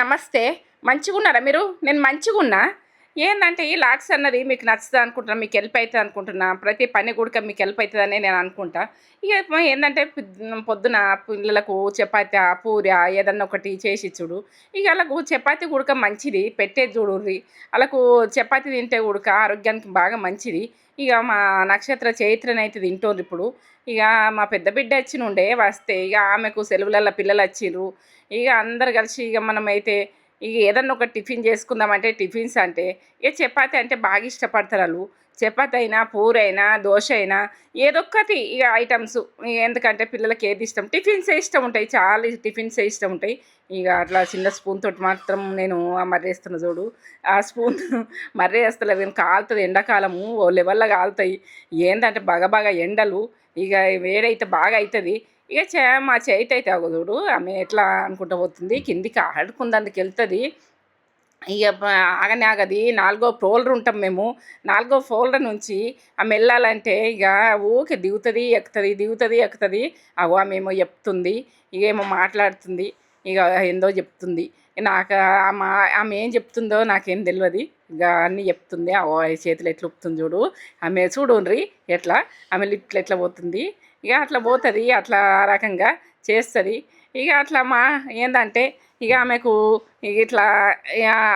నమస్తే. మంచిగున్నారా మీరు? నేను మంచిగున్నా. ఏంటంటే ఈ లాక్స్ అన్నది మీకు నచ్చుతుంది అనుకుంటున్నా మీకు హెల్ప్ అవుతుంది అనుకుంటున్నా ప్రతి పని కూడా మీకు హెల్ప్ అవుతుందని నేను అనుకుంటా. ఇక ఏంటంటే పొద్దున పిల్లలకు చపాతి పూరి ఏదన్నా ఒకటి చేసి చూడు. ఇక వాళ్ళకు చపాతి గుడక మంచిది పెట్టేది చూడుర్రి వాళ్ళకు చపాతి తింటే గుడక ఆరోగ్యానికి బాగా మంచిది. ఇక మా నక్షత్ర చైత్రనైతే తింటుంది ఇప్పుడు. ఇక మా పెద్ద బిడ్డ వచ్చి నుండే వస్తే ఇక ఆమెకు సెలవులలో పిల్లలు వచ్చిర్రు. ఇక అందరు కలిసి ఇక మనమైతే ఇక ఏదన్నా ఒక టిఫిన్ చేసుకుందామంటే టిఫిన్స్ అంటే ఇక చపాతి అంటే బాగా ఇష్టపడతారు వాళ్ళు. చపాతి అయినా పూరైనా అయినా దోశ అయినా ఏదొక్కటి ఇక ఐటమ్స్. ఎందుకంటే పిల్లలకి ఏది ఇష్టం? టిఫిన్సే ఇష్టం ఉంటాయి. చాలా టిఫిన్సే ఇష్టం ఉంటాయి. ఇక అట్లా చిన్న స్పూన్ తోటి మాత్రం నేను మర్రేస్తున్న చూడు. ఆ స్పూన్ మర్రేస్తలేదు కాలుతుంది ఎండాకాలము. ఓ లెవెల్లో కాలుతాయి. ఏంటంటే బాగా బాగా ఎండలు. ఇక వేడైతే బాగా అవుతుంది ఇక చే మా చేతి అయితే అగో చూడు ఆమె ఎట్లా అనుకుంటా పోతుంది కిందికి ఆడుకుందందుకు వెళ్తుంది ఇక ఆగనే ఆగది నాలుగో ఫ్లోర్ ఉంటాం మేము. నాలుగో ఫ్లోర్ నుంచి ఆమె వెళ్ళాలంటే ఇక ఊకే దిగుతుంది ఎక్కుతుంది దిగుతుంది ఎక్కుతుంది. అగో ఆమె ఏమో చెప్తుంది ఇక ఏమో మాట్లాడుతుంది ఇక ఏందో చెప్తుంది. నాకు ఆమె ఆమె ఏం చెప్తుందో నాకేం తెలియదు ఇక అన్నీ చెప్తుంది. ఆ చేతులు ఎట్లా ఉప్పుతుంది చూడు. ఆమె చూడుండ్రి ఎట్లా? ఆమె ఇట్లా ఎట్లా పోతుంది? ఇక అట్లా పోతుంది. అట్లా ఆ రకంగా చేస్తుంది. ఇక అట్లా మా ఏంటంటే ఇక ఆమెకు ఇక ఇట్లా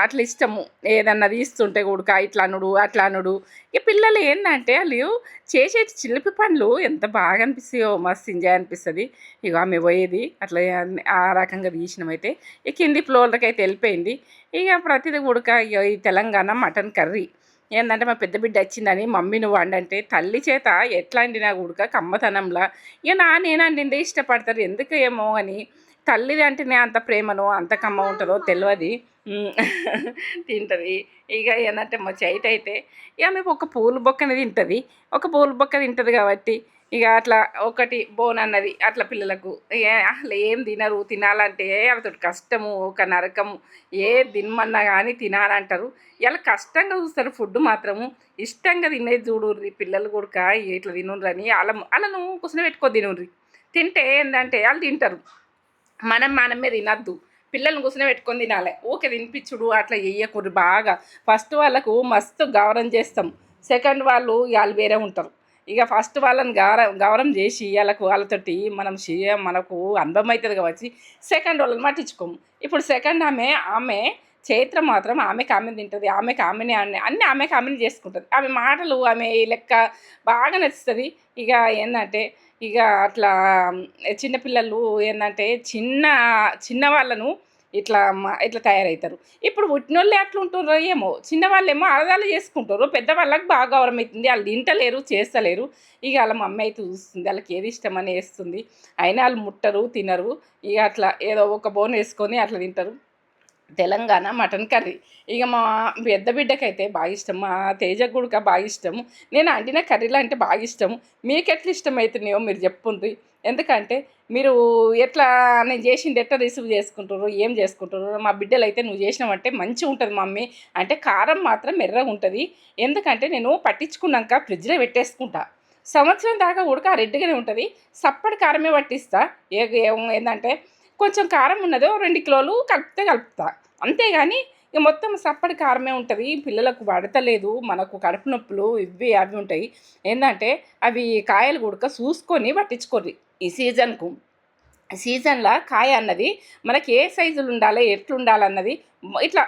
అట్లా ఇష్టము. ఏదన్నా తీస్తుంటే కూడక ఇట్లా అనుడు అట్లా అనుడు. ఇక పిల్లలు ఏంటంటే వాళ్ళు చేసే చిలిపి పనులు ఎంత బాగా అనిపిస్తాయో మస్తు ఎంజాయ్ అనిపిస్తుంది. ఇక ఆమె పోయేది అట్లా ఆ రకంగా తీసినమైతే ఇక కింది ఫ్లోర్లకి అయితే వెళ్ళిపోయింది. ఇక ప్రతిదీ కూడక ఇక ఈ తెలంగాణ మటన్ కర్రీ. ఏంటంటే మా పెద్ద బిడ్డ వచ్చిందని మమ్మీ నువ్వు వండంటే తల్లి చేత ఎట్లా వండినా ఉడక కమ్మతనంలా. ఇక నా నేను అండి ఇష్టపడతారు. ఎందుకు ఏమో అని. తల్లిది అంటేనే అంత ప్రేమను అంత కమ్మ ఉంటుందో తెలియదు తింటుంది. ఇక ఏంటంటే మా చైట్ అయితే ఇక మేము ఒక పూలు బొక్కని తింటుంది. ఒక పూలు బొక్క తింటుంది కాబట్టి ఇక అట్లా ఒకటి బోన్ అన్నది అట్లా పిల్లలకు. అసలు ఏం తినరు తినాలంటే వాళ్ళతో కష్టము ఒక నరకము. ఏ తినమన్నా కానీ తినాలంటారు. ఇలా కష్టంగా చూస్తారు ఫుడ్ మాత్రము. ఇష్టంగా తినేది చూడుర్రి పిల్లలు కూడా ఇట్లా తినుర్రని వాళ్ళ నువ్వు కూర్చొని పెట్టుకో తినుర్రి తింటే ఏంటంటే వాళ్ళు తింటారు. మనం మనమే తినద్దు. పిల్లల్ని కూర్చొని పెట్టుకొని తినాలి. ఓకే తినిపించుడు అట్లా వేయకూడదు బాగా. ఫస్ట్ వాళ్ళకు మస్తు గౌరవం చేస్తాం. సెకండ్ వాళ్ళు వాళ్ళు వేరే ఉంటారు. ఇక ఫస్ట్ వాళ్ళని గౌర గౌరవం చేసి వాళ్ళకు వాళ్ళతోటి మనం మనకు అనుభవం అవుతుంది వచ్చి సెకండ్ వాళ్ళని పట్టించుకోము. ఇప్పుడు సెకండ్ ఆమె ఆమె చైత్ర మాత్రం ఆమెకు ఆమె తింటుంది ఆమెకి ఆమెనే అన్ని అన్ని ఆమె ఆమెని చేసుకుంటుంది. ఆమె మాటలు ఆమె లెక్క బాగా నచ్చుతుంది. ఇక ఏంటంటే ఇక అట్లా చిన్నపిల్లలు ఏంటంటే చిన్న చిన్న వాళ్ళను ఇట్లా ఇట్లా తయారవుతారు ఇప్పుడు పుట్టినోళ్ళే అట్లా ఉంటున్నారో ఏమో చిన్నవాళ్ళేమో అరదాలు చేసుకుంటారు పెద్దవాళ్ళకి బాగా గౌరవం అవుతుంది వాళ్ళు తింటలేరు చేస్తలేరు. ఇక వాళ్ళ మమ్మీ అయితే చూస్తుంది వాళ్ళకి ఏది ఇష్టమని వేస్తుంది. అయినా వాళ్ళు ముట్టరు తినరు. ఇక అట్లా ఏదో ఒక బోన్ వేసుకొని అట్లా తింటారు. Telangana mutton curry. ఇక మా పెద్ద బిడ్డకైతే బాగా ఇష్టం మా తేజ గుడిక బాగా ఇష్టం. నేను వండిన కర్రీలు అంటే బాగా ఇష్టం. మీకు ఎట్లా ఇష్టమవుతున్నాయో మీరు చెప్పుండ్రి. ఎందుకంటే మీరు ఎట్లా నేను చేసింది ఎట్లా రిసీవ్ చేసుకుంటారు ఏం చేసుకుంటారు మా బిడ్డలు అయితే నువ్వు చేసినావంటే మంచిగా ఉంటుంది మమ్మీ. అంటే కారం మాత్రం మెర్రగా ఉంటుంది. ఎందుకంటే నేను పట్టించుకున్నాక ఫ్రిడ్జ్లో పెట్టేసుకుంటా. సంవత్సరం దాకా ఉడక రెడ్డిగానే ఉంటుంది. సప్పటి కారమే పట్టిస్తా. ఏ ఏంటంటే కొంచెం కారం ఉన్నదో రెండు కిలోలు కలిపితే కలుపుతా. అంతేగాని ఇక మొత్తం సప్పటి కారమే ఉంటుంది. పిల్లలకు పడతలేదు. మనకు కడుపు నొప్పులు ఇవి అవి ఉంటాయి. ఏంటంటే అవి కాయలు కూడక చూసుకొని పట్టించుకోరు ఈ సీజన్కు. సీజన్లో కాయ అన్నది మనకి ఏ సైజులు ఉండాలి ఎట్లుండాలన్నది ఇట్లా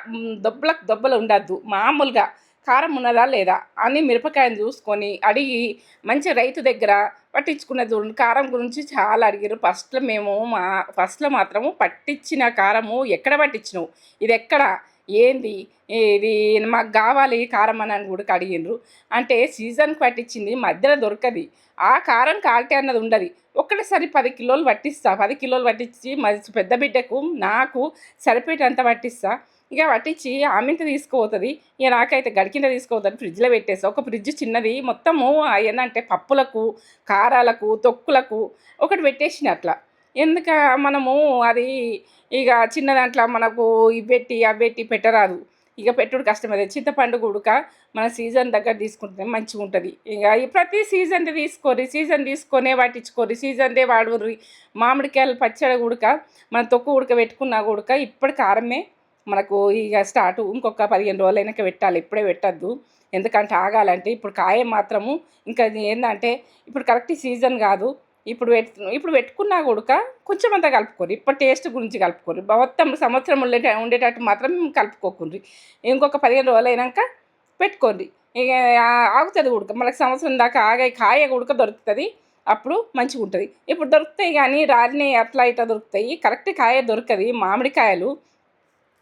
దొబ్బలకు దొబ్బలు ఉండద్దు. మామూలుగా కారం ఉన్నదా లేదా అని మిరపకాయను చూసుకొని అడిగి మంచి రైతు దగ్గర పట్టించుకునే చూడండి కారం గురించి చాలా అడిగారు ఫస్ట్లో మేము మా ఫస్ట్లో మాత్రము పట్టించిన కారము ఎక్కడ పట్టించినావు ఇది ఎక్కడ? ఏంది? ఇది మాకు కావాలి కారం అని కూడా అడిగిండ్రు అంటే సీజన్కి పట్టించింది మధ్యలో దొరకది. ఆ కారం కాల్టీ అన్నది ఉండదు. ఒక్కటేసారి పది కిలోలు పట్టిస్తా. పది కిలోలు పట్టించి మంచి పెద్ద బిడ్డకు నాకు సరిపోయేటంత పట్టిస్తా. ఇక పట్టించి ఆమెంత తీసుకుపోతుంది. ఇక నాకైతే గడికింద తీసుకుపోతుంది. ఫ్రిడ్జ్లో పెట్టేసి ఒక ఫ్రిడ్జ్ చిన్నది. మొత్తము ఏంటంటే పప్పులకు కారాలకు తొక్కులకు ఒకటి పెట్టేసిన అట్లా. ఎందుక మనము అది ఇక చిన్న దాంట్లో మనకు ఇవి పెట్టి అవి పెట్టి పెట్టరాదు. ఇక పెట్టుడు కష్టమదే చింతపండు గుడక మన సీజన్ దగ్గర తీసుకుంటే మంచిగా ఉంటుంది ఇక ప్రతి సీజన్ తీసుకోరి సీజన్ తీసుకొనే పట్టించుకోరి సీజన్దే వాడుర్రి. మామిడికాయలు పచ్చడి గుడక మన తొక్కు ఉడక పెట్టుకున్నా గుడక ఇప్పటి కారమే. మనకు ఇక స్టార్ట్ ఇంకొక పదిహేను రోజులు అయినాక పెట్టాలి. ఇప్పుడే పెట్టద్దు. ఎందుకంటే ఆగాలంటే ఇప్పుడు కాయ మాత్రము ఇంకా ఏంటంటే ఇప్పుడు కరెక్ట్ సీజన్ కాదు. ఇప్పుడు పెట్టు ఇప్పుడు పెట్టుకున్నా కూడా కొంచెం అంతా కలుపుకోరు. ఇప్పుడు టేస్ట్ గురించి కలుపుకోరు. మొత్తం సంవత్సరం ఉండే ఉండేటట్టు మాత్రం కలుపుకోకుండ్రి. ఇంకొక పదిహేను రోజులు అయినాక పెట్టుకోండి. ఇక ఆగుతుంది ఉడక మనకు సంవత్సరం దాకా ఆగే కాయ ఉడక దొరుకుతుంది. అప్పుడు మంచిగా ఉంటుంది ఇప్పుడు దొరుకుతాయి కానీ రాలిని అట్లా ఇట్లా దొరుకుతాయి. కరెక్ట్ కాయ దొరకది. మామిడికాయలు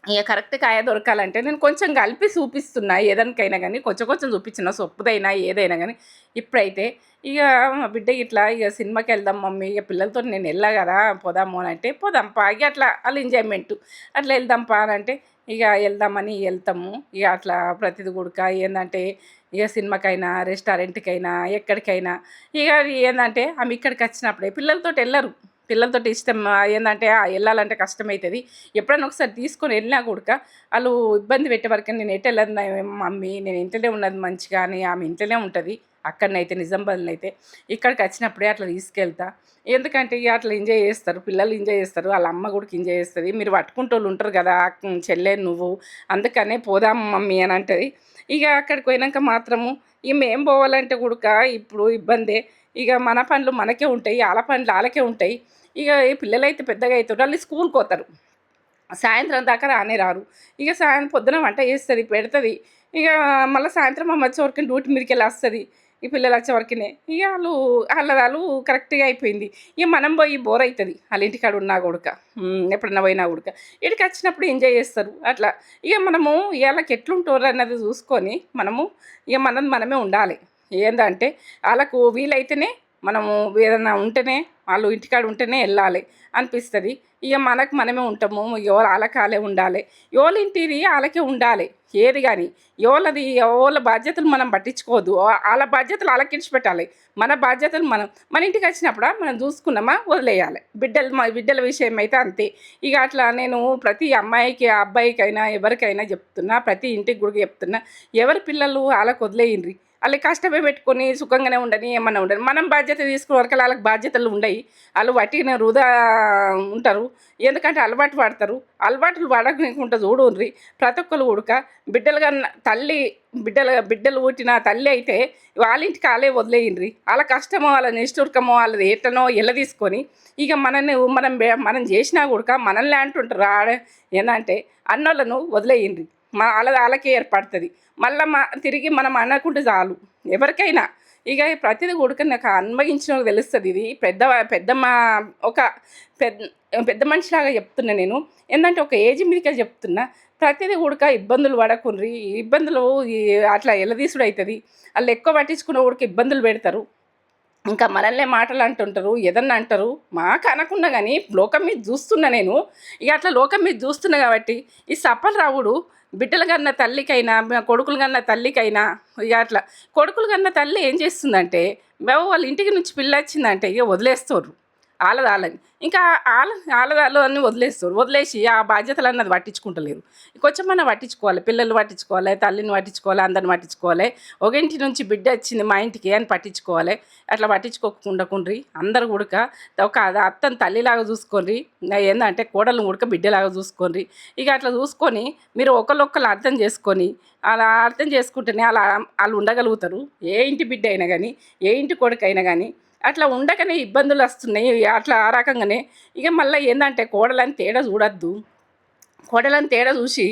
ఇక కరెక్ట్ కాయ దొరకాలంటే నేను కొంచెం కలిపి చూపిస్తున్నా ఏదానికైనా కానీ కొంచెం కొంచెం చూపించిన సొప్పుదైనా ఏదైనా కానీ ఇప్పుడైతే ఇక మా బిడ్డ ఇట్లా ఇక సినిమాకి వెళ్దాం మమ్మీ ఇక పిల్లలతో నేను వెళ్ళా కదా పోదాము అని అంటే పోదాంపా ఇక అట్లా వాళ్ళ ఎంజాయ్మెంట్. అట్లా వెళ్దాంపా అని అంటే ఇక వెళ్దామని వెళ్తాము. ఇక అట్లా ప్రతిది కూడా ఏంటంటే ఇక సినిమాకైనా రెస్టారెంట్కైనా ఎక్కడికైనా. ఇక ఏంటంటే ఆమె ఇక్కడికి వచ్చినప్పుడే పిల్లలతో వెళ్ళరు. పిల్లలతో ఇష్టం ఏంటంటే వెళ్ళాలంటే కష్టమవుతుంది ఎప్పుడైనా ఒకసారి తీసుకొని వెళ్ళినా కూడా వాళ్ళు ఇబ్బంది పెట్టే వరకు నేను ఎటు వెళ్ళదు మమ్మీ నేను ఇంట్లోనే ఉన్నది మంచిగా అని ఆమె ఇంట్లోనే ఉంటుంది అక్కడనైతే నిజామాబాద్లో అయితే ఇక్కడికి వచ్చినప్పుడే అట్లా తీసుకెళ్తా. ఎందుకంటే ఇక అట్లా ఎంజాయ్ చేస్తారు పిల్లలు ఎంజాయ్ చేస్తారు వాళ్ళ అమ్మ కూడా ఎంజాయ్ చేస్తుంది. మీరు పట్టుకుంటూ ఉంటారు కదా చెల్లె నువ్వు అందుకనే పోదాం మమ్మీ అని అంటుంది. ఇక అక్కడికి పోయినాక మాత్రము ఇక మేము పోవాలంటే కూడా ఇప్పుడు ఇబ్బందే. ఇక మన పనులు మనకే ఉంటాయి వాళ్ళ పనులు వాళ్ళకే ఉంటాయి. ఇక ఈ పిల్లలైతే పెద్దగా అవుతారు వాళ్ళు స్కూల్కి పోతారు. సాయంత్రం దాకా రానే రారు. ఇక సాయంత్రం పొద్దున వంట చేస్తుంది పెడుతుంది. ఇక మళ్ళీ సాయంత్రం అమ్మ వచ్చే వరకు డ్యూటీ మీదకి వెళ్ళి వస్తుంది ఈ పిల్లలు వచ్చే వరకునే. ఇక వాళ్ళు వాళ్ళ వాళ్ళు కరెక్ట్గా అయిపోయింది. ఇక మనం పోయి బోర్ అవుతుంది వాళ్ళ ఇంటికాడ ఉన్నా కొడుక. ఎప్పుడన్నా పోయినా కొడుక. ఇక్కడికి వచ్చినప్పుడు ఎంజాయ్ చేస్తారు. అట్లా. ఇక మనము వాళ్ళకి ఎట్లుంటారు అన్నది చూసుకొని మనము ఇక మనం మనమే ఉండాలి. ఏందంటే వాళ్ళకు వీలైతేనే మనము ఏదైనా ఉంటేనే వాళ్ళు ఇంటికాడ ఉంటేనే వెళ్ళాలి అనిపిస్తుంది. ఇక మనకు మనమే ఉంటాము ఎవరు ఆలకాలే ఉండాలి. ఎవరి ఇంటిది వాళ్ళకే ఉండాలి ఏది కానీ ఎవరిది ఎవరి బాధ్యతలు మనం పట్టించుకోవద్దు. వాళ్ళ బాధ్యతలు అలకించి పెట్టాలి. మన బాధ్యతలు మనం మన ఇంటికి వచ్చినప్పుడు మనం చూసుకున్నామా వదిలేయాలి. బిడ్డలు మా బిడ్డల విషయం అయితే అంతే. ఇక అట్లా నేను ప్రతి అమ్మాయికి అబ్బాయికైనా ఎవరికైనా చెప్తున్నా ప్రతి ఇంటికి కూడా చెప్తున్నా ఎవరి పిల్లలు వాళ్ళకి వదిలేయండి. వాళ్ళు కష్టమే పెట్టుకొని సుఖంగానే ఉండని ఏమన్నా ఉండని మనం బాధ్యత తీసుకునే వరకు వాళ్ళకి బాధ్యతలు ఉండయి. వాళ్ళు వట్టిన వృధా ఉంటారు. ఎందుకంటే అలవాటు పడతారు. అలవాట్లు పడకుండా చూడుండ్రి ప్రతి ఒక్కరు ఉడక బిడ్డలుగా తల్లి బిడ్డలు బిడ్డలు పుట్టిన తల్లి అయితే వాళ్ళ ఇంటికి వాళ్ళే వదిలేయండి. వాళ్ళ కష్టమో వాళ్ళ నిష్ఠుర్కమో వాళ్ళది ఎట్లనో ఎల్ల తీసుకొని ఇక మనల్ని మనం మనం చేసినా కూడా మనల్ని అంటుంటారు. ఆడ ఏంటంటే అన్నోళ్ళను వదిలేయండి. మా వాళ్ళ వాళ్ళకే ఏర్పడుతుంది. మళ్ళీ మా తిరిగి మనం అనకుంటే చాలు. ఎవరికైనా. ఇక ప్రతిదీ కూడా నాకు అన్వయించిన తెలుస్తుంది ఇది. పెద్ద పెద్ద మా ఒక పెద్ద పెద్ద మనిషిలాగా చెప్తున్నా నేను. ఏంటంటే ఒక ఏజ్ మీదకే చెప్తున్నా. ప్రతిదీ కూడా ఇబ్బందులు పడకుండ్రి. ఇబ్బందులు అట్లా ఎలదీసుడు అవుతుంది వాళ్ళు ఎక్కువ పట్టించుకున్న కూడా ఇబ్బందులు పెడతారు. ఇంకా మనల్నే మాటలు అంటుంటారు ఏదన్నా అంటారు. మాకు అనకుండా కానీ లోకం మీద చూస్తున్నా నేను. ఇక అట్లా లోకం మీద చూస్తున్నా కాబట్టి ఈ సఫల్ రావుడు బిడ్డలు కన్న తల్లికైనా కొడుకులు కన్న తల్లికైనా ఇక అట్లా కొడుకులు కన్న తల్లి ఏం చేస్తుందంటే వాళ్ళ ఇంటికి నుంచి పిల్ల వచ్చిందంటే ఇక వదిలేస్తారు ఆలదాలని ఇంకా ఆల ఆలదాలు అన్ని వదిలేస్తారు. వదిలేసి ఆ బాధ్యతలు అన్నది పట్టించుకుంటలేరు. కొంచెం మనం పట్టించుకోవాలి. పిల్లలు పట్టించుకోవాలి తల్లిని పట్టించుకోవాలి అందరిని పట్టించుకోవాలి. ఒక ఇంటి నుంచి బిడ్డ వచ్చింది మా ఇంటికి అని పట్టించుకోవాలి. అట్లా పట్టించుకోకుండా అందరు కూడక ఒక అత్తని తల్లిలాగా చూసుకోండి ఏంటంటే కోడలు ఉడక బిడ్డలాగా చూసుకోండి ఇక అట్లా చూసుకొని మీరు ఒకళ్ళొక్కరు అర్థం చేసుకొని అలా అర్థం చేసుకుంటేనే అలా వాళ్ళు ఉండగలుగుతారు. ఏ ఇంటి బిడ్డ అయినా కానీ ఏ ఇంటి కొడుకు అయినా కానీ అట్లా ఉండకనే ఇబ్బందులు వస్తున్నాయి. అట్లా ఆ రకంగానే ఇక మళ్ళీ ఏంటంటే కోడలని తేడా చూడద్దు. కోడలని తేడా చూసి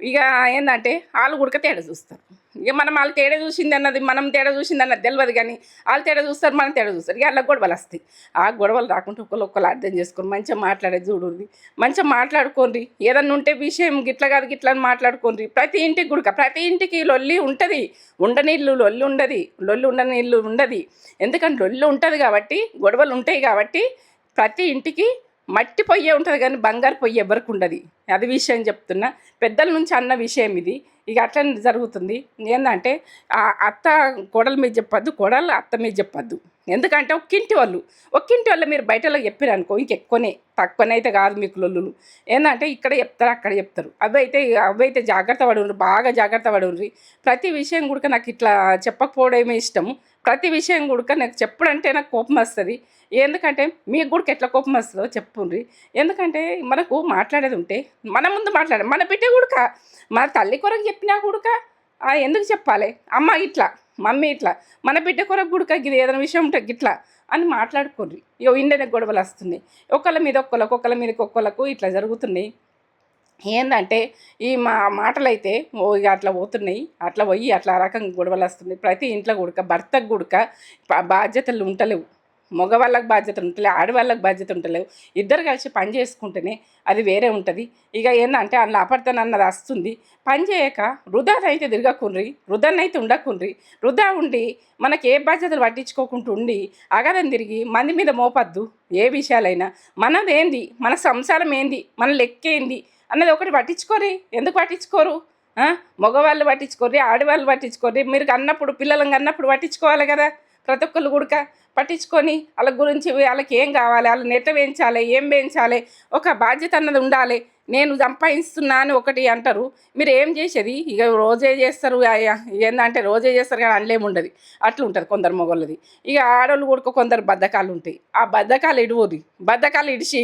ఇక ఏంటంటే వాళ్ళు కూడా తేడా చూస్తారు. ఇక మనం వాళ్ళు తేడా చూసింది అన్నది మనం తేడా చూసింది అన్నది తెలియదు కానీ వాళ్ళు తేడా చూస్తారు మనం తేడా చూస్తారు. ఇక అలా గొడవలు వస్తాయి. ఆ గొడవలు రాకుండా ఒకళ్ళు ఒకళ్ళు అర్థం చేసుకొని మంచిగా మాట్లాడేది చూడండి మంచిగా మాట్లాడుకోండి. ఏదన్నా ఉంటే విషయం గిట్ల కాదు గిట్ల అని మాట్లాడుకోండి. ప్రతి ఇంటికి గుడిక ప్రతి ఇంటికి లొల్లి ఉంటుంది. ఉండనీళ్ళు లొల్లి ఉండదు. లొల్లి ఉండనీళ్ళు ఉండదు. ఎందుకంటే లొల్లి ఉంటుంది కాబట్టి గొడవలు ఉంటాయి కాబట్టి ప్రతి ఇంటికి మట్టి పొయ్యే ఉంటుంది కానీ బంగారు పొయ్యి ఎవరికి ఉండదు. అది విషయం చెప్తున్నా. పెద్దల నుంచి అన్న విషయం ఇది. ఇక అట్లనే జరుగుతుంది. ఏంటంటే ఆ అత్త కోడల మీద చెప్పద్దు కోడలు అత్త మీద చెప్పద్దు. ఎందుకంటే ఒక్కింటి వాళ్ళు. ఒక్కింటి వాళ్ళు మీరు బయటలో చెప్పారు అనుకో ఇంకెక్కువనే తక్కువనైతే కాదు మీకు లొల్లులు. ఏంటంటే ఇక్కడ చెప్తారు అక్కడ చెప్తారు. అవి అయితే అవి అయితే జాగ్రత్త పడి బాగా జాగ్రత్త పడి ప్రతి విషయం కూడా నాకు ఇట్లా చెప్పకపోవడమే ఇష్టము. ప్రతి విషయం కూడా నాకు చెప్పుడంటే నాకు కోపం వస్తుంది ఎందుకంటే మీకు కూడా ఎట్లా కోపం వస్తుందో చెప్పుండ్రి. ఎందుకంటే మనకు మాట్లాడేది ఉంటే మన ముందు మాట్లాడే మన బిడ్డ కూడా మన తల్లి కొరకు చెప్పినా కూడా ఎందుకు చెప్పాలి? అమ్మ ఇట్లా మమ్మీ ఇట్లా మన బిడ్డ కొరకు కూడా ఇది ఏదైనా విషయం ఉంటే గిట్లా అని మాట్లాడుకోండి ఇక ఇండియన్ గొడవలు వస్తుంది ఒకళ్ళ మీద ఒక్కళ్ళకు ఒకళ్ళ మీదకి ఒక్కళ్ళకు ఇట్లా జరుగుతున్నాయి. ఏంటంటే ఈ మా మాటలు అయితే ఓ ఇక అట్లా పోతున్నాయి అట్లా పోయి అట్లా రకం రకంగా గొడవలు వస్తున్నాయి. ప్రతి ఇంట్లో గుడక భర్తకు గుడక బాధ్యతలు ఉంటలేవు మగవాళ్ళకి బాధ్యతలు ఉంటలేవు ఆడవాళ్ళకి బాధ్యత ఉంటలేవు ఇద్దరు కలిసి పని చేసుకుంటేనే అది వేరే ఉంటుంది. ఇక ఏంటంటే అందులో అపర్థన అన్నది వస్తుంది. పని చేయక వృధానైతే తిరగకుండ్రి వృధానైతే ఉండకుండ్రి వృధా ఉండి మనకి ఏ బాధ్యతలు పట్టించుకోకుండా ఉండి అగదని తిరిగి మంది మీద మోపద్దు. ఏ విషయాలైనా మనదేంది? మన సంసారం ఏంది? మన లెక్కేంది? అన్నది ఒకటి పట్టించుకోరి. ఎందుకు పట్టించుకోరు? మగవాళ్ళు పట్టించుకోరి ఆడవాళ్ళు పట్టించుకోరి. మీరు అన్నప్పుడు పిల్లలను అన్నప్పుడు పట్టించుకోవాలి కదా? ప్రతి ఒక్కళ్ళు కూడా పట్టించుకొని వాళ్ళ గురించి వాళ్ళకి ఏం కావాలి? వాళ్ళని ఎట్ట వేయించాలి ఏం వేయించాలి? ఒక బాధ్యత అన్నది ఉండాలి. నేను సంపాదిస్తున్నా అని ఒకటి అంటారు. మీరు ఏం చేసేది? ఇక రోజే చేస్తారు అయ్యా ఏంటంటే రోజే చేస్తారు కానీ అందులో ఉండదు. అట్లా ఉంటుంది కొందరు మొగోళ్ళది. ఇక ఆడవాళ్ళు కూడా కొందరు బద్ధకాలు ఉంటాయి. ఆ బద్ధకాలు ఇడువరి బద్ధకాలు ఇడిచి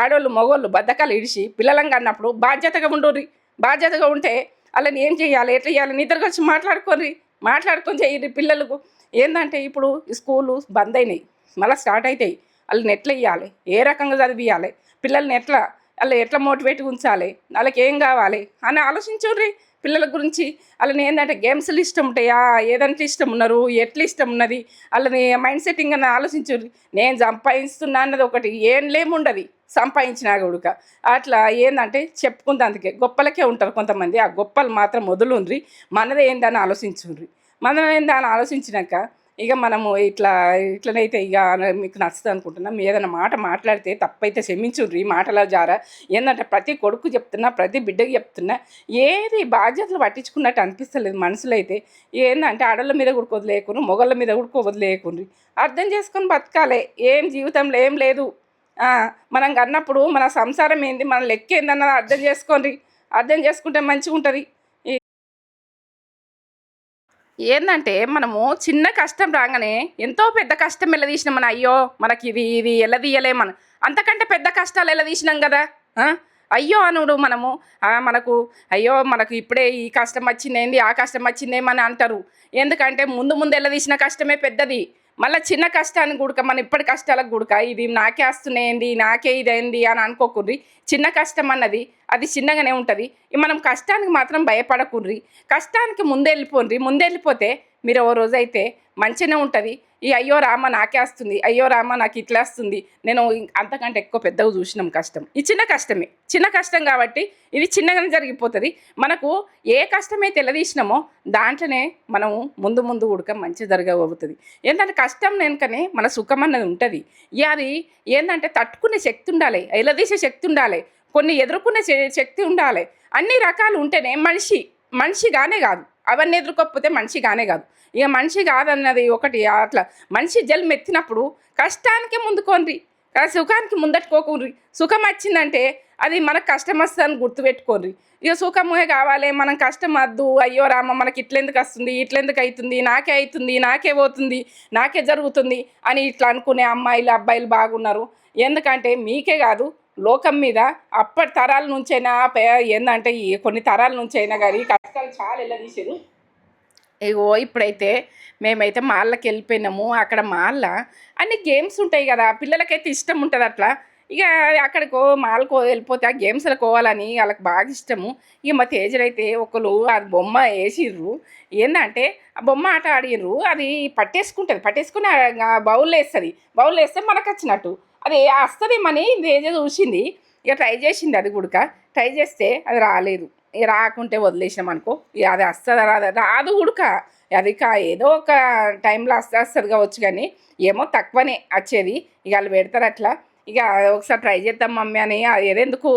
ఆడవాళ్ళు మొగోళ్ళు బద్ధకాలు ఇడిచి పిల్లలంగా అన్నప్పుడు బాధ్యతగా ఉండరు బాధ్యతగా ఉంటే వాళ్ళని ఏం చేయాలి? ఎట్లా చేయాలి? నిద్రకు వచ్చి మాట్లాడుకోరి మాట్లాడుకొని చేయరు పిల్లలకు. ఏంటంటే ఇప్పుడు స్కూలు బంద్ అయినాయి. మళ్ళీ స్టార్ట్ అవుతాయి వాళ్ళని ఎట్లా ఇవ్వాలి ఏ రకంగా చదివియాలి పిల్లల్ని ఎట్లా వాళ్ళు ఎట్లా మోటివేట్గా ఉంచాలి? వాళ్ళకి ఏం కావాలి? అని ఆలోచించుర్రి పిల్లల గురించి. వాళ్ళని ఏంటంటే గేమ్స్లు ఇష్టం ఉంటాయా? ఏదంటే ఇష్టం ఉన్నారు? ఎట్లా ఇష్టం ఉన్నది? వాళ్ళని మైండ్ సెట్టింగ్ అని ఆలోచించుర్రి. నేను సంపాదిస్తున్నా అన్నది ఒకటి ఏం లేముండదు సంపాదించినా కొడుక. అట్లా ఏంటంటే చెప్పుకుంది అందుకే గొప్పలకే ఉంటారు కొంతమంది. ఆ గొప్పలు మాత్రం వదులుండ్రి. మనది ఏందని ఆలోచించుండ్రి మనం ఏందని ఆలోచించినాక ఇక మనము ఇట్లా ఇట్లనైతే ఇక మీకు నచ్చుతుంది అనుకుంటున్నాం. ఏదైనా మాట మాట్లాడితే తప్పైతే క్షమించుర్రి. మాటల జారా. ఏంటంటే ప్రతి కొడుకు చెప్తున్నా ప్రతి బిడ్డకి చెప్తున్నా ఏది బాధ్యతలు పట్టించుకున్నట్టు అనిపిస్తలేదు మనసులో అయితే. ఏంటంటే ఆడళ్ళ మీద కూడా వదిలేయకును మొగళ్ళ మీద కూడా వదిలేయకుండ్రి అర్థం చేసుకొని బతకాలి. ఏం జీవితంలో ఏం లేదు. మనం కన్నప్పుడు మన సంసారం ఏంది మన లెక్క ఏందన్నది అర్థం చేసుకోండి. అర్థం చేసుకుంటే మంచిగా ఉంటుంది ఏంటంటే మనము చిన్న కష్టం రాగానే ఎంతో పెద్ద కష్టం ఎలా తీసినాం మన అయ్యో మనకి ఇది ఇది ఎలా తీయలేమని అంతకంటే పెద్ద కష్టాలు ఎలా తీసినాం కదా అయ్యో అనుడు మనము మనకు అయ్యో మనకు ఇప్పుడే ఈ కష్టం వచ్చిందేంది ఆ కష్టం వచ్చిందేమని అంటారు. ఎందుకంటే ముందు ముందు ఎలా తీసిన కష్టమే పెద్దది. మళ్ళీ చిన్న కష్టానికి గుడక మన ఇప్పటి కష్టాలకు గుడక ఇది నాకే వస్తున్నాయింది నాకే ఇదేంది అని అనుకోకుర్రి. చిన్న కష్టం అన్నది అది చిన్నగానే ఉంటుంది. మనం కష్టానికి మాత్రం భయపడకుర్రి. కష్టానికి ముందెళ్ళిపోండి ముందెళ్ళిపోతే మీరు ఓ రోజు అయితే మంచిగానే ఉంటుంది. ఈ అయ్యో రామ నాకే వస్తుంది అయ్యో రామ నాకు ఇట్లా వస్తుంది నేను అంతకంటే ఎక్కువ పెద్దగా చూసినాం కష్టం. ఇది చిన్న కష్టమే. చిన్న కష్టం కాబట్టి ఇది చిన్నగానే జరిగిపోతుంది. మనకు ఏ కష్టమైతే తెలదీసినామో దాంట్లోనే మనము ముందు ముందు ఉడక మంచి జరగబోతుంది. ఏంటంటే కష్టం వెనుకనే మన సుఖం అన్నది ఉంటుంది. అది ఏంటంటే తట్టుకునే శక్తి ఉండాలి ఎలదీసే శక్తి ఉండాలి కొన్ని ఎదుర్కొనే శక్తి ఉండాలి. అన్ని రకాలు ఉంటేనే మనిషి మనిషిగానే కాదు. అవన్నీ ఎదుర్కోకపోతే మనిషిగానే కాదు. ఇక మనిషి కాదన్నది ఒకటి అట్లా మనిషి జల్ ఎత్తినప్పుడు కష్టానికి ముందుకోండి సుఖానికి ముందట్టుకోకుండ్రి. సుఖం వచ్చిందంటే అది మనకు కష్టం వస్తుందని గుర్తుపెట్టుకోండి ఇక సుఖమే కావాలి మనం కష్టం వద్దు అయ్యో రామ మనకి ఇట్లెందుకు వస్తుంది ఇట్లెందుకు అవుతుంది నాకే అవుతుంది నాకే పోతుంది నాకే జరుగుతుంది అని ఇట్లా అనుకునే అమ్మాయిలు అబ్బాయిలు బాగున్నారు. ఎందుకంటే మీకే కాదు లోకం మీద అప్పటి తరాల నుంచైనా ఏందంటే కొన్ని తరాల నుంచైనా కానీ కష్టాలు చాలా వెళ్ళదీసారు ఇగో ఇప్పుడైతే మేమైతే మాల్లోకి వెళ్ళిపోయినాము అక్కడ మాల్ల అన్ని గేమ్స్ ఉంటాయి కదా పిల్లలకైతే ఇష్టం ఉంటుంది అట్లా. ఇక అక్కడికో మాల్కో వెళ్ళిపోతే ఆ గేమ్స్లో కోవాలని వాళ్ళకి బాగా ఇష్టము. ఇక మా తేజర్ అయితే ఒకరు ఆ బొమ్మ వేసిర్రు. ఏంటంటే ఆ బొమ్మ ఆట ఆడిర్రు. అది పట్టేసుకుంటుంది. పట్టేసుకుని ఆ బౌల్ వేస్తుంది. బౌల్ వేస్తే మనకు వచ్చినట్టు. అది వస్తుంది వస్తుందేమని తేజ చూసింది. ఇక ట్రై చేసింది అది గుడక. ట్రై చేస్తే అది రాలేదు. రాకుంటే వదిలేసినాం అనుకో. ఇక అది వస్తుందా రాదా. రాదు ఉడక. అది కా ఏదో ఒక టైంలో వస్తే వస్తుంది కావచ్చు కానీ ఏమో తక్కువనే వచ్చేది. ఇక వాళ్ళు పెడతారు అట్లా. ఇక ఒకసారి ట్రై చేద్దాం మమ్మీ అని ఏదెందుకు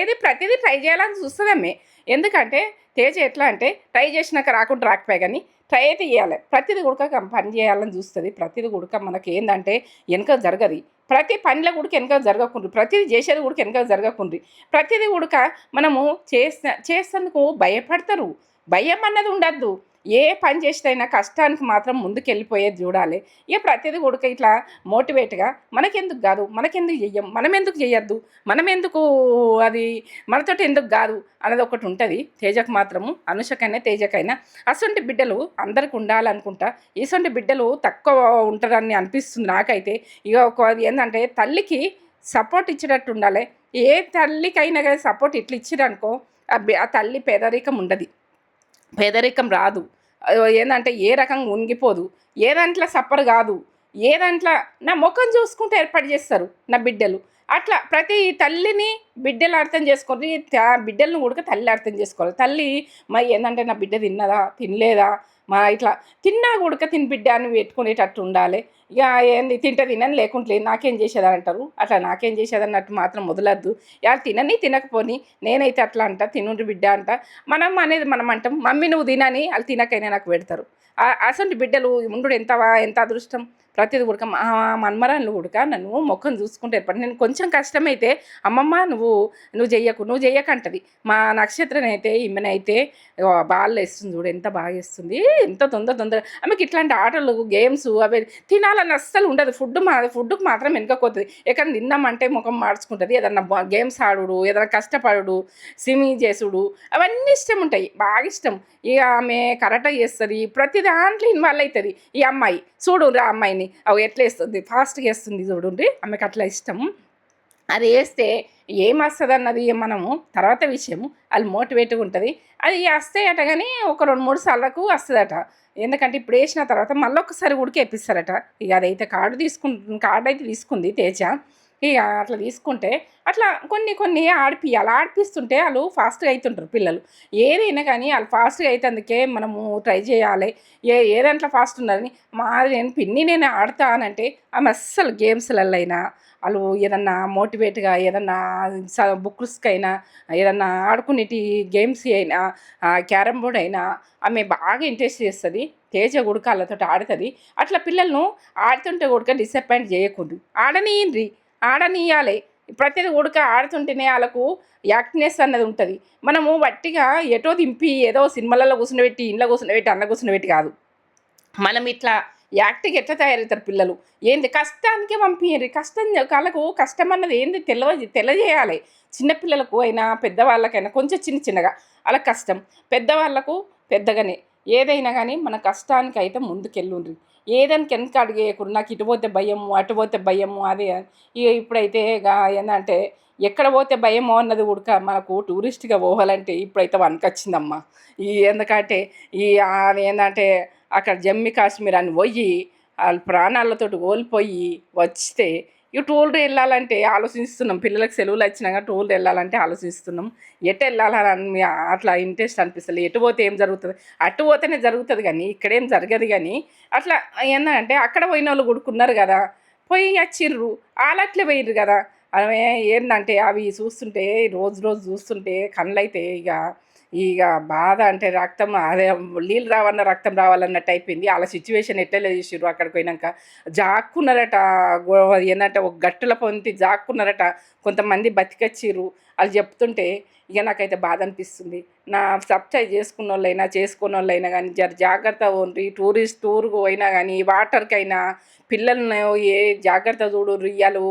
ఏది ప్రతిదీ ట్రై చేయాలని చూస్తుందమ్మే. ఎందుకంటే తేజ ఎట్లా అంటే ట్రై చేసినాక రాకుండా రాకపోయా కానీ ట్రై అయితే చేయాలి. ప్రతిదీ ఉడక పని చేయాలని చూస్తుంది. ప్రతిదీ ఉడక మనకి ఏంటంటే వెనక జరగదు. ప్రతి పనిలో కూడా వెనక జరగకుండ్రి. ప్రతిదీ చేసేది కూడా వెనక జరగకుండ్రి. ప్రతిదీ కూడా మనము చేస్త చేసేందుకు భయపడతారు. భయం అన్నది ఉండద్దు. ఏ పని చేసినైనా కష్టానికి మాత్రం ముందుకెళ్ళిపోయేది చూడాలి. ఇక ప్రతిదీ కూడా ఇట్లా మోటివేట్గా మనకెందుకు కాదు మనకెందుకు చెయ్యం మనం ఎందుకు చేయొద్దు మనం ఎందుకు అది మనతోటి ఎందుకు కాదు అనేది ఒకటి ఉంటుంది. తేజకు మాత్రము అనుషకైనా తేజకైనా. అసొంటి బిడ్డలు అందరికి ఉండాలనుకుంటా ఇసొంటి బిడ్డలు తక్కువ ఉంటారని అనిపిస్తుంది నాకైతే. ఇక ఒక ఏంటంటే తల్లికి సపోర్ట్ ఇచ్చేటట్టు ఉండాలి. ఏ తల్లికైనా కానీ సపోర్ట్ ఇట్లా ఇచ్చిరనుకో ఆ తల్లి పేదరికం ఉండదు. పేదరికం రాదు. ఏంటంటే ఏందంటే ఏ రకంగా ఉంగిపోదు ఏ దాంట్లో సప్పర్ కాదు. ఏ దాంట్లో నా ముఖం చూసుకుంటే ఏర్పాటు చేస్తారు నా బిడ్డలు. అట్లా ప్రతి తల్లిని బిడ్డలు అర్థం చేసుకొని బిడ్డలను కూడా తల్లి అర్థం చేసుకోవాలి. తల్లి మరి ఏంటంటే నా బిడ్డ తిన్నదా? తినలేదా? మా ఇట్లా తిన్నా కూడా తినిబిడ్డ అని పెట్టుకునేటట్టు ఉండాలి. ఇక ఏంది తింటే తినని లేకుంటే నాకేం చేసేదని అంటారు. అట్లా నాకేం చేసేదన్నట్టు మాత్రం వదలద్దు. యా తినని తినకపోని నేనైతే అట్లా అంట తినుండి బిడ్డ అంట. మనం అనేది మనం అంటాం మమ్మీ నువ్వు తినని వాళ్ళు తినకైనా నాకు పెడతారు. అసలు బిడ్డలు ఉండు ఎంత ఎంత అదృష్టం? ప్రతిది ఉడక మా ఉడక నన్ను ముఖం చూసుకుంటే ఏర్పడి నేను కొంచెం కష్టమైతే అమ్మమ్మ నువ్వు నువ్వు చెయ్యకు నువ్వు చెయ్యకంటది. మా నక్షత్రనైతే ఈమెనైతే బాల్ వేస్తుంది చూడు ఎంత బాగా వేస్తుంది ఎంత తొందర తొందర. ఆమెకి ఇట్లాంటి ఆటలు గేమ్స్ అవి తినాలని అస్సలు ఉండదు. ఫుడ్ మా ఫుడ్కి మాత్రం వెనుకపోతుంది. ఎక్కడ తిన్నామంటే ముఖం మార్చుకుంటుంది. ఏదన్నా గేమ్స్ ఆడుడు ఏదైనా కష్టపడుడు స్విమ్మింగ్ చేసుడు అవన్నీ ఇష్టం ఉంటాయి. బాగా ఇష్టం. ఇక ఆమె కరెక్ట్ చేస్తుంది. ప్రతి దాంట్లో ఇన్వాల్వ్ అవుతుంది ఈ అమ్మాయి. చూడు రా అమ్మాయిని. అవి ఎట్లా వేస్తుంది? ఫాస్ట్గా వేస్తుంది చూడండి. ఆమెకు అట్లా ఇష్టం. అది వేస్తే ఏం వస్తుంది అన్నది మనము తర్వాత విషయము. అది మోటివేట్గా ఉంటుంది. అది వస్తే అట కానీ ఒక రెండు మూడు సార్లకు వస్తుందట. ఎందుకంటే ఇప్పుడు వేసిన తర్వాత మళ్ళీ ఒకసారి ఉడికి వేపిస్తారట ఇక అదైతే కార్డు తీసుకుంటు కార్డు అయితే తీసుకుంది తేజ. ఇక అట్లా తీసుకుంటే అట్లా కొన్ని కొన్ని ఆడిపియాలి ఆడిపిస్తుంటే వాళ్ళు ఫాస్ట్గా అవుతుంటారు పిల్లలు. ఏదైనా కానీ వాళ్ళు ఫాస్ట్గా అయితే మనము ట్రై చేయాలి. ఏ ఏ దాంట్లో ఫాస్ట్ ఉన్నదని మాది నేను పిన్ని నేను ఆడతానంటే ఆమె అస్సలు గేమ్స్లలో అయినా వాళ్ళు ఏదన్నా మోటివేట్గా ఏదన్నా బుక్స్కైనా ఏదన్నా ఆడుకునేటి గేమ్స్ అయినా క్యారమ్ బోర్డ్ అయినా ఆమె బాగా ఇంట్రెస్ట్ చేస్తుంది. తేజ గుడకాళ్ళతో ఆడుతుంది. అట్లా పిల్లలను ఆడుతుంటే గుడక డిసప్పాయింట్ చేయకూడదు. ఆడనీయండి. ఆడనీయాలి. ప్రతిది ఉడక ఆడుతుంటేనే వాళ్ళకు యాక్ట్నెస్ అన్నది ఉంటుంది. మనము వట్టిగా ఎటో దింపి ఏదో సినిమాలలో కూర్చునిపెట్టి ఇంట్లో కూర్చునిపెట్టి అన్న కూర్చునిపెట్టి కాదు. మనం ఇట్లా యాక్ట్కి ఎట్లా తయారవుతారు పిల్లలు? ఏంది? కష్టానికే పంపించరు కష్టం వాళ్ళకు కష్టం అన్నది ఏంది? తెలవ తెలియజేయాలి. చిన్నపిల్లలకు అయినా పెద్దవాళ్ళకైనా కొంచెం చిన్న చిన్నగా. అలా కష్టం. పెద్దవాళ్ళకు పెద్దగానే. ఏదైనా కానీ మన కష్టానికి అయితే ముందుకెళ్ళుండ్రి. ఏదానికి వెనక అడిగేయకుండా నాకు ఇటు పోతే భయము అటు పోతే భయము అది ఇక ఇప్పుడైతే ఏంటంటే ఎక్కడ పోతే భయమో అన్నది ఉడక మనకు టూరిస్ట్గా పోవాలంటే ఇప్పుడైతే వనకొచ్చిందమ్మా ఈ ఎందుకంటే ఈ అది ఏంటంటే అక్కడ జమ్మి కాశ్మీర్ అని పోయి వాళ్ళ ప్రాణాలతోటి కోల్పోయి వస్తే ఇక టూర్లు వెళ్ళాలంటే ఆలోచిస్తున్నాం. పిల్లలకు సెలవులు వచ్చినాక టూర్లు వెళ్ళాలంటే ఆలోచిస్తున్నాం. ఎటు వెళ్ళాలని అట్లా ఇంట్రెస్ట్ అనిపిస్తుంది ఎటు పోతే ఏం జరుగుతుంది? అటు పోతేనే జరుగుతుంది కానీ ఇక్కడేం జరగదు కానీ అట్లా ఏంటంటే అక్కడ పోయిన వాళ్ళు కొడుకున్నారు కదా పోయి వచ్చిర్రు. వాళ్ళట్లే పోయిర్రు కదా. అవి ఏంటంటే అవి చూస్తుంటే రోజు రోజు చూస్తుంటే కళ్ళైతే ఇక ఇక బాధ అంటే రక్తం అదే నీళ్ళు రావన్న రక్తం రావాలన్నట్టు అయిపోయింది వాళ్ళ సిచ్యువేషన్ ఎట్టలే చేసిర్రు అక్కడికి పోయినాక. జాక్కున్నారట ఏంటంటే ఒక గట్టుల పొంది జాక్కున్నారట. కొంతమంది బతికొచ్చిర్రు. వాళ్ళు చెప్తుంటే ఇక నాకైతే బాధ అనిపిస్తుంది. నా సబ్స్క్రైబ్ చేసుకున్న వాళ్ళైనా చేసుకున్న వాళ్ళైనా కానీ జర జాగ్రత్త ఉండి టూరిస్ట్ టూర్కి పోయినా కానీ వాటర్కైనా పిల్లలను ఏ జాగ్రత్త చూడు రియ్యలు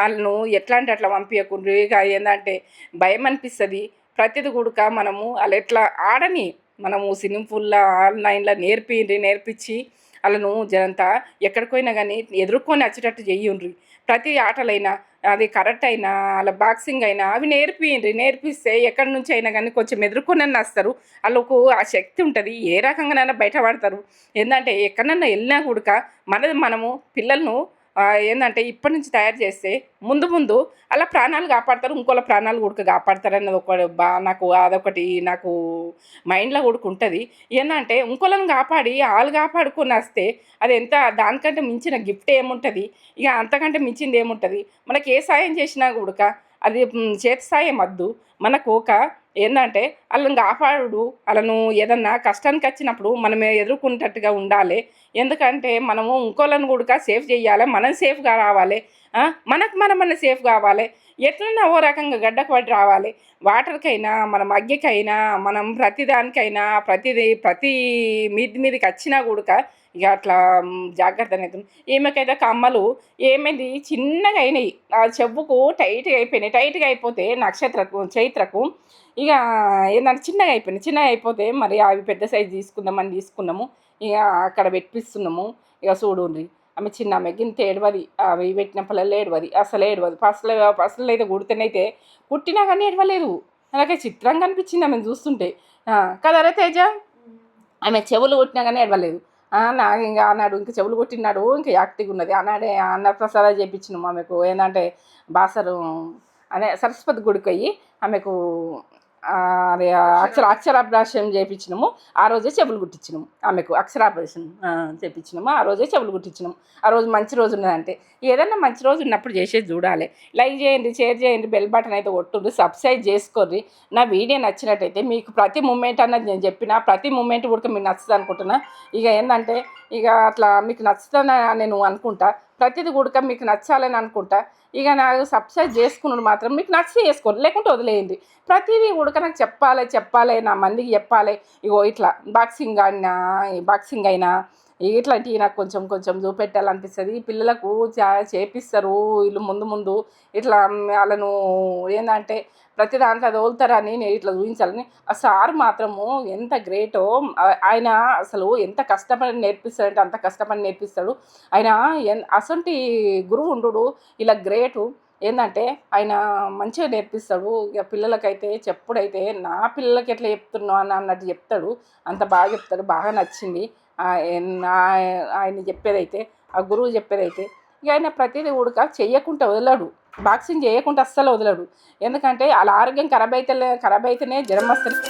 వాళ్ళను ఎట్లాంటి అట్లా పంపించకుండ్రు ఇక ఏంటంటే భయం అనిపిస్తుంది. ప్రతిది కూడక మనము వాళ్ళు ఎట్లా ఆడని మనము స్విమ్మింగ్ పూల్లో ఆన్లైన్లో నేర్పి నేర్పించి వాళ్ళను జనంతా ఎక్కడికి పోయినా కానీ ఎదుర్కొని వచ్చేటట్టు చెయ్యండ్రి ప్రతి ఆటలైనా అది కరెక్ట్ అయినా అలా బాక్సింగ్ అయినా అవి నేర్పియండి నేర్పిస్తే ఎక్కడి నుంచి అయినా కానీ కొంచెం ఎదుర్కొని వస్తారు. వాళ్ళకు ఆ శక్తి ఉంటుంది. ఏ రకంగానైనా బయటపడతారు ఏంటంటే ఎక్కడన్నా వెళ్ళినా కూడక మనది మనము పిల్లలను ఏంటంటే ఇప్పటి నుంచి తయారు చేస్తే ముందు ముందు అలా ప్రాణాలు కాపాడతారు ఇంకోళ్ళ ప్రాణాలు కూడా కాపాడతారు అన్నది ఒక బా నాకు అదొకటి నాకు మైండ్లో కూడా ఉంటుంది ఏంటంటే ఇంకోళ్ళని కాపాడి వాళ్ళు కాపాడుకొని వస్తే అది ఎంత దానికంటే మించిన గిఫ్ట్ ఏముంటుంది? ఇక అంతకంటే మించింది ఏముంటుంది? మనకి ఏ సాయం చేసినా కూడా అది చేతి సాయం వద్దు. మనకు ఒక ఏంటంటే వాళ్ళని కాపాడు వాళ్ళను ఏదన్నా కష్టానికి వచ్చినప్పుడు మనం ఎదుర్కొనేటట్టుగా ఉండాలి. ఎందుకంటే మనము ఇంకోళ్ళని కూడా సేఫ్ చేయాలి మనం సేఫ్గా రావాలి మనకు మనం మన సేఫ్ కావాలి. ఎట్లన్నా ఓ రకంగా గడ్డకు పడి రావాలి. వాటర్కైనా మనం అగ్గెకైనా మనం ప్రతిదానికైనా ప్రతిదీ ప్రతి మీది మీదకి వచ్చినా కూడా ఇక అట్లా జాగ్రత్త అనేది ఈమెకైతే కమ్మలు. ఏమైంది? చిన్నగా అయినాయి. ఆ చెవుకు టైట్గా అయిపోయినాయి. టైట్గా అయిపోతే నక్షత్రకు చైత్రకు ఇక ఏంటంటే చిన్నగా అయిపోయినాయి. చిన్నగా అయిపోతే మరి అవి పెద్ద సైజు తీసుకుందామని తీసుకున్నాము. ఇక అక్కడ పెట్టిస్తున్నాము ఇక చూడుండ్రి. ఆమె చిన్న ఆమె గింత ఏడవది. అవి పెట్టిన పిల్లలు ఏడవది. అసలు ఏడవది. పసలు పసలు అయితే కుడితేనైతే కుట్టినా కానీ ఏడవలేదు. అలాగే చిత్రంగా కనిపించింది ఆమెను చూస్తుంటే. కదరా తేజ? ఆమె చెవులు కొట్టినా కానీ ఏడవలేదు. నాకు ఇంకా అన్నాడు ఇంకా చెవులు కొట్టినాడు ఇంకా యాక్టివ్ ఉన్నది. అన్నాడే అన్నప్రసాద చేయించినాము ఆమెకు. ఏంటంటే బాసరు అదే సరస్వతి గుడికి అయ్యి ఆమెకు అదే అక్షర అక్షరాభ్యాసం చేయించినాము ఆ రోజే చెవులు కుట్టించినాము ఆమెకు అక్షరాభ్యాసం చేయించినాము ఆ రోజే చెవులు కుట్టించినాము ఆ రోజు మంచి రోజు ఉన్నదంటే ఏదైనా మంచి రోజు ఉన్నప్పుడు చేసేది చూడాలి. లైక్ చేయండి షేర్ చేయండి బెల్ బటన్ అయితే కొట్టుండ్రి. సబ్స్క్రైబ్ చేసుకోర్రి. నా వీడియో నచ్చినట్టయితే మీకు ప్రతి మూమెంట్ అన్నది నేను చెప్పిన ప్రతి మూమెంట్ కూడా మీకు నచ్చుతుంది అనుకుంటున్నా. ఇక ఏంటంటే ఇక అట్లా మీకు నచ్చుతుందని నేను అనుకుంటా. ప్రతిది కూడా మీకు నచ్చాలని అనుకుంటా. ఇక నాకు సబ్స్క్రైబ్ చేసుకున్నాడు మాత్రం మీకు నచ్చితే చేసుకోండి లేకుంటే వదిలేయండి. ప్రతిదీ కూడా నాకు చెప్పాలి చెప్పాలి నా మందికి చెప్పాలి. ఇగో ఇట్లా బాక్సింగ్ అయినా బాక్సింగ్ అయినా ఇట్లాంటివి నాకు కొంచెం కొంచెం చూపెట్టాలనిపిస్తుంది. పిల్లలకు చా చేపిస్తారు వీళ్ళు ముందు ముందు. ఇట్లా వాళ్ళను ఏంటంటే ప్రతి దాంట్లో తోలుతారని నేను ఇట్లా చూపించాలని. ఆ సార్ మాత్రము ఎంత గ్రేటో ఆయన అసలు ఎంత కష్టపడి నేర్పిస్తాడంటే అంత కష్టపడి నేర్పిస్తాడు. ఆయన ఎన్ అసంటి గురువు ఉండు ఇలా గ్రేటు. ఏంటంటే ఆయన మంచిగా నేర్పిస్తాడు. ఇక పిల్లలకైతే చెప్పుడైతే నా పిల్లలకి ఎట్లా చెప్తున్నావు? అని అన్నట్టు చెప్తాడు. అంత బాగా చెప్తాడు. బాగా నచ్చింది. ఆయన చెప్పేదైతే ఆ గురువు చెప్పేదైతే ఇక ఆయన ప్రతిదీ ఉడక చేయకుండా వదలడు. బాక్సింగ్ చేయకుండా అస్సలు వదలడు. ఎందుకంటే వాళ్ళ ఆరోగ్యం ఖరాబ్ అయితే ఖరాబ్ అయితేనే జ్వరం వస్తుంది.